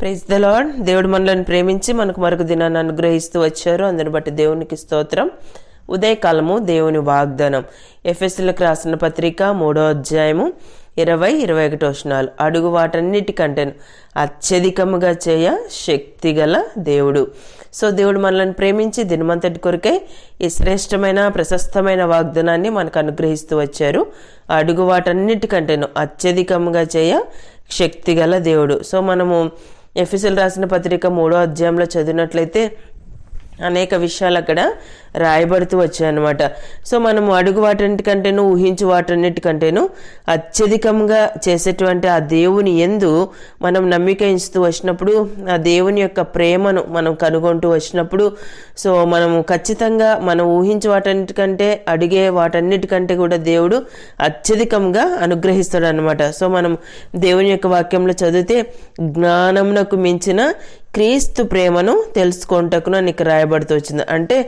Praise the lord దేవుడు మనలను ప్రేమించి మనకు మరొక దినాన్ని అనుగ్రహిస్తూ వచ్చారు. అందుని బట్టి దేవునికి స్తోత్రం. ఉదయకాలము దేవుని వాగ్దానం. ఎఫ్ఎస్లకు రాసిన పత్రిక మూడో అధ్యాయము ఇరవై ఇరవై ఒకటి వచనాలు. అడుగు వాటన్నిటికంటేను అత్యధికముగా చేయ శక్తి గల దేవుడు. సో దేవుడు మనల్ని ప్రేమించి దినమంతటి కొరకే ఈ శ్రేష్టమైన ప్రశస్తమైన వాగ్దానాన్ని మనకు అనుగ్రహిస్తూ వచ్చారు. అడుగు వాటన్నిటికంటేను అత్యధికముగా చేయ శక్తి గల దేవుడు. సో మనము ఎఫ్ఎస్ఎల్ రాసిన పత్రిక మూడో అధ్యాయంలో చదివినట్లయితే అనేక విషయాలు అక్కడ రాయబడుతూ వచ్చాయన్నమాట. సో మనము అడుగు వాటన్నిటికంటేను ఊహించు వాటన్నిటికంటేను అత్యధికంగా చేసేటువంటి ఆ దేవుని ఎందు మనం నమ్మిక ఇస్తూ వచ్చినప్పుడు ఆ దేవుని యొక్క ప్రేమను మనం కనుగొంటూ వచ్చినప్పుడు సో మనము ఖచ్చితంగా మనం ఊహించు వాటన్నిటికంటే అడిగే వాటన్నిటికంటే కూడా దేవుడు అత్యధికంగా అనుగ్రహిస్తాడు అనమాట సో మనం దేవుని యొక్క వాక్యంలో చదివితే జ్ఞానమునకు మించిన క్రీస్తు ప్రేమను తెలుసుకుంటకును నీకు రాయబడుతూ వచ్చింది. అంటే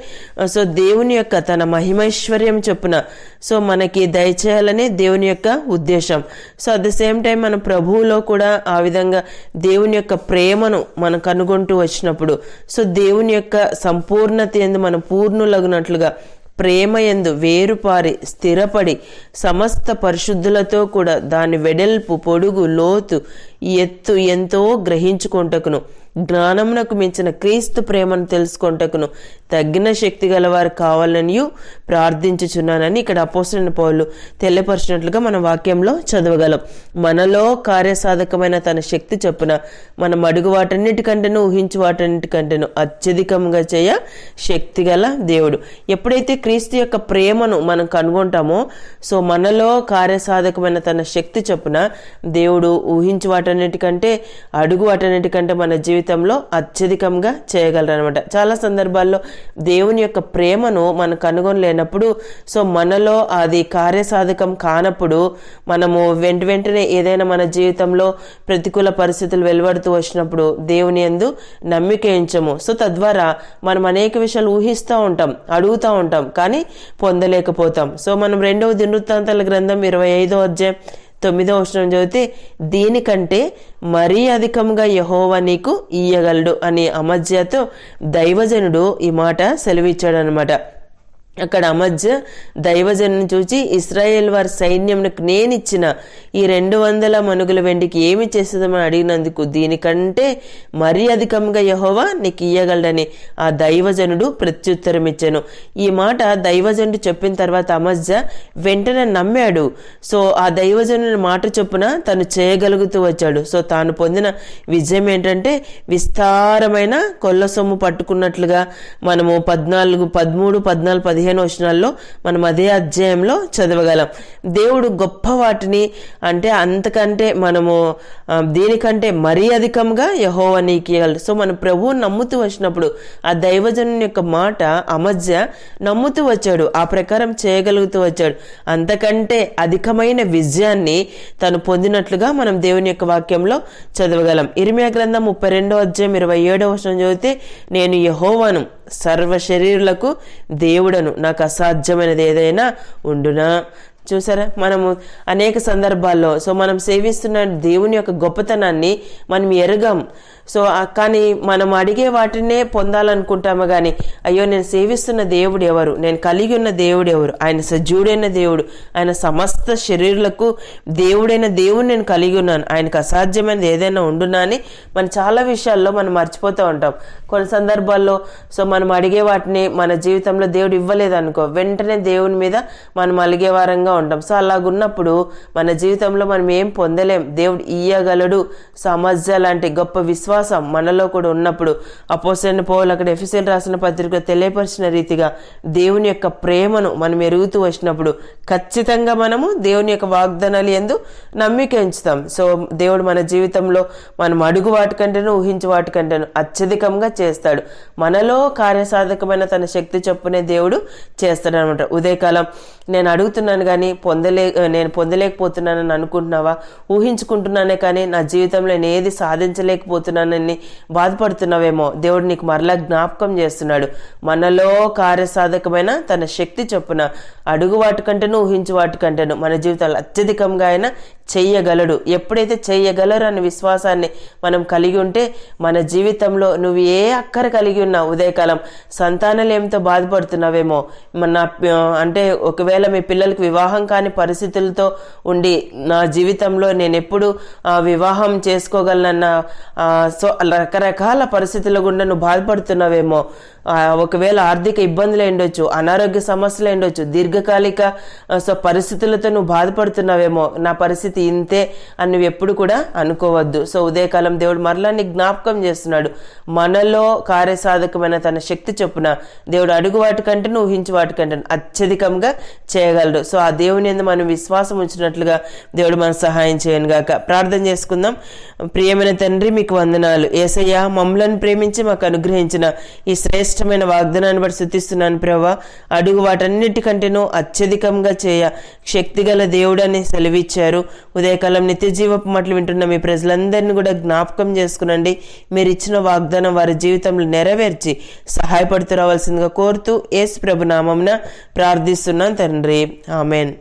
సో దేవుని యొక్క తన మహిమైశ్వర్యం చొప్పున సో మనకి దయచేయాలని దేవుని యొక్క ఉద్దేశం. So at the same time మన ప్రభువులో కూడా ఆ విధంగా దేవుని యొక్క ప్రేమను మనం కనుగొంటూ వచ్చినప్పుడు సో దేవుని యొక్క సంపూర్ణత ఎందు మనం పూర్ణులగునట్లుగా ప్రేమ ఎందు వేరుపారి స్థిరపడి సమస్త పరిశుద్ధులతో కూడా దాని వెడల్పు పొడుగు లోతు ఎత్తు ఎంతో గ్రహించుకుంటకును జ్ఞానమునకు మించిన క్రీస్తు ప్రేమను తెలుసుకుంటకును. తగ్గిన శక్తి గలవారు కావాలని ప్రార్థించుచున్నానని ఇక్కడ అపోసిన పౌలు తెలియపరిచినట్లుగా మన వాక్యంలో చదవగలం. మనలో కార్యసాధకమైన తన శక్తి చొప్పున మనం అడుగు వాటన్నిటికంటేను ఊహించు వాటన్నిటికంటేను అత్యధికంగా చేయ శక్తి గల దేవుడు. ఎప్పుడైతే క్రీస్తు యొక్క ప్రేమను మనం కనుగొంటామో సో మనలో కార్యసాధకమైన తన శక్తి చొప్పున దేవుడు ఊహించు వాటన్నిటికంటే అడుగు వాటన్నిటికంటే మన జీవితంలో అత్యధికంగా చేయగలరు అనమాట చాలా సందర్భాల్లో దేవుని యొక్క ప్రేమను మనం కనుగొనలేనప్పుడు సో మనలో అది కార్యసాధకం కానప్పుడు మనము వెంట వెంటనే ఏదైనా మన జీవితంలో ప్రతికూల పరిస్థితులు వెలువడుతూ వచ్చినప్పుడు దేవుని ఎందు నమ్మిక ఎంచము. సో తద్వారా మనం అనేక విషయాలు ఊహిస్తూ ఉంటాం అడుగుతూ ఉంటాం కానీ పొందలేకపోతాం. సో మనం రెండవ దినవృత్తాంతాల గ్రంథం ఇరవై ఐదో అధ్యాయం తొమ్మిదో వచనం చదివితే దీనికంటే మరీ అధికంగా యహోవా నీకు ఇయ్యగలడు అనే అమధ్యతో దైవజనుడు ఈ మాట సెలవిచ్చాడనమాట అక్కడ అమధ్య దైవజను చూచి ఇస్రాయేల్ వారి సైన్యంకు నేనిచ్చిన ఈ రెండు వందల మనుగుల వెండికి ఏమి చేస్తుందని అడిగినందుకు దీనికంటే మరీ అధికంగా యహోవా నీకు ఇయ్యగలడని ఆ దైవజనుడు ప్రత్యుత్తరం ఇచ్చాను ఈ మాట దైవజనుడు చెప్పిన తర్వాత అమధ్య వెంటనే నమ్మాడు. సో ఆ దైవజనుని మాట చొప్పున తను చేయగలుగుతూ వచ్చాడు. సో తాను పొందిన విజయం ఏంటంటే విస్తారమైన కొల్ల సొమ్ము పట్టుకున్నట్లుగా మనము పద్నాలుగు పదమూడు పద్నాలుగు పదిహేను వచనాల్లో మనం అదే అధ్యాయంలో చదవగలం. దేవుడు గొప్ప వాటిని అంటే అంతకంటే మనము దీనికంటే మరీ అధికంగా యహోవ సో మన ప్రభువు నమ్ముతూ వచ్చినప్పుడు ఆ దైవజనుని యొక్క మాట అమధ్య నమ్ముతూ వచ్చాడు ఆ ప్రకారం చేయగలుగుతూ వచ్చాడు. అంతకంటే అధికమైన విజయాన్ని తను పొందినట్లుగా మనం దేవుని యొక్క వాక్యంలో చదవగలం. ఇరిమియా గ్రంథం ముప్పై రెండో అధ్యాయం ఇరవై ఏడో వచనం చదివితే నేను యహోవాను సర్వ శరీరులకు దేవుడను. నాకు అసాధ్యమైనది ఏదైనా ఉండునా? చూసారా? మనము అనేక సందర్భాల్లో సో మనం సేవిస్తున్న దేవుని యొక్క గొప్పతనాన్ని మనం ఎరగం. సో కానీ మనం అడిగే వాటినే పొందాలనుకుంటాము కానీ అయ్యో నేను సేవిస్తున్న దేవుడు ఎవరు? నేను కలిగి ఉన్న దేవుడు ఎవరు? ఆయన సజీవుడైన దేవుడు ఆయన సమస్త శరీరులకు దేవుడైన దేవుడు నేను కలిగి ఉన్నాను. ఆయనకు అసాధ్యమైనది ఏదైనా ఉండునా అని మనం చాలా విషయాల్లో మనం మర్చిపోతూ ఉంటాం. కొన్ని సందర్భాల్లో సో మనం అడిగే వాటిని మన జీవితంలో దేవుడు ఇవ్వలేదు అనుకో వెంటనే దేవుని మీద మనం అలిగే వారంగా ఉంటాం. సో అలాగున్నప్పుడు మన జీవితంలో మనం ఏం పొందలేం. దేవుడు ఇయ్యగలడు. సమస్య లాంటి గొప్ప విశ్వాసం మనలో కూడా ఉన్నప్పుడు అపోసైన పౌలు అక్కడ ఎఫిసిల్ రాసిన పత్రిక తెలియపరిచిన రీతిగా దేవుని యొక్క ప్రేమను మనం ఎరుగుతూ వచ్చినప్పుడు ఖచ్చితంగా మనము దేవుని యొక్క వాగ్దానాలు ఎందు నమ్మిక ఉంచుతాం. సో దేవుడు మన జీవితంలో మనం అడుగు వాటికంటేనూ ఊహించు వాటికంటేనూ అత్యధికంగా చేస్తాడు. మనలో కార్యసాధకమైన తన శక్తి చొప్పునే దేవుడు చేస్తాడనమాట. ఉదయకాలం నేను అడుగుతున్నాను కానీ పొందలే నేను పొందలేకపోతున్నానని అనుకుంటున్నావా? ఊహించుకుంటున్నానే కానీ నా జీవితంలో నేను ఏది సాధించలేకపోతున్నానని బాధపడుతున్నావేమో? దేవుడు నీకు మరలా జ్ఞాపకం చేస్తున్నాడు. మనలో కార్యసాధకమైన తన శక్తి చొప్పున అడుగు వాటికంటేను ఊహించు వాటికంటేను మన జీవితాలు అత్యధికంగా ఆయన చెయ్యగలడు. ఎప్పుడైతే చెయ్యగలరు అనే విశ్వాసాన్ని మనం కలిగి ఉంటే మన జీవితంలో నువ్వు ఏ అక్కర కలిగి ఉన్నావు ఉదయకాలం సంతానలేమితో బాధపడుతున్నావేమో. మన అంటే ఒకవేళ మీ పిల్లలకి వివాహం కాని పరిస్థితులతో ఉండి నా జీవితంలో నేను ఎప్పుడు ఆ, వివాహం చేసుకోగలనన్న సో రకరకాల పరిస్థితుల గుండా నువ్వు బాధపడుతున్నావేమో. ఒకవేళ ఆర్థిక ఇబ్బందులు ఉండొచ్చు అనారోగ్య సమస్యలు ఉండొచ్చు దీర్ఘకాలిక సో పరిస్థితులతో నువ్వు బాధపడుతున్నావేమో నా పరిస్థితి ఇంతే అని నువ్వు ఎప్పుడు కూడా అనుకోవద్దు. సో ఉదయకాలం దేవుడు మరలా నీ జ్ఞాపకం చేస్తున్నాడు. మనలో కార్యసాధకమైన తన శక్తి చొప్పున దేవుడు అడుగు వాటికంటే నువ్వు ఊహించి వాటికంటే అత్యధికంగా చేయగలడు. సో ఆ దేవుని ఎందు మనం విశ్వాసం ఉంచినట్లుగా దేవుడు మనం సహాయం చేయను గాక. ప్రార్థన చేసుకుందాం. ప్రియమైన తండ్రి మీకు వందనాలు. ఏసయ్య మమ్మలను ప్రేమించి మాకు అనుగ్రహించిన ఈ శ్రేష్టమైన వాగ్దానాన్ని బట్టి శుతిస్తున్నాను ప్రభా. అడుగు వాటన్నిటికంటేనూ అత్యధికంగా చేయ శక్తిగల దేవుడని సెలవిచ్చారు. ఉదయకాలం నిత్య జీవపు మాటలు వింటున్న మీ ప్రజలందరినీ కూడా జ్ఞాపకం చేసుకునండి. మీరు ఇచ్చిన వాగ్దానం వారి జీవితంలో నెరవేర్చి సహాయపడుతూ రావాల్సిందిగా కోరుతూ ఏసు ప్రభు నామంన ప్రార్థిస్తున్నాను తండ్రి. ఆమెన్.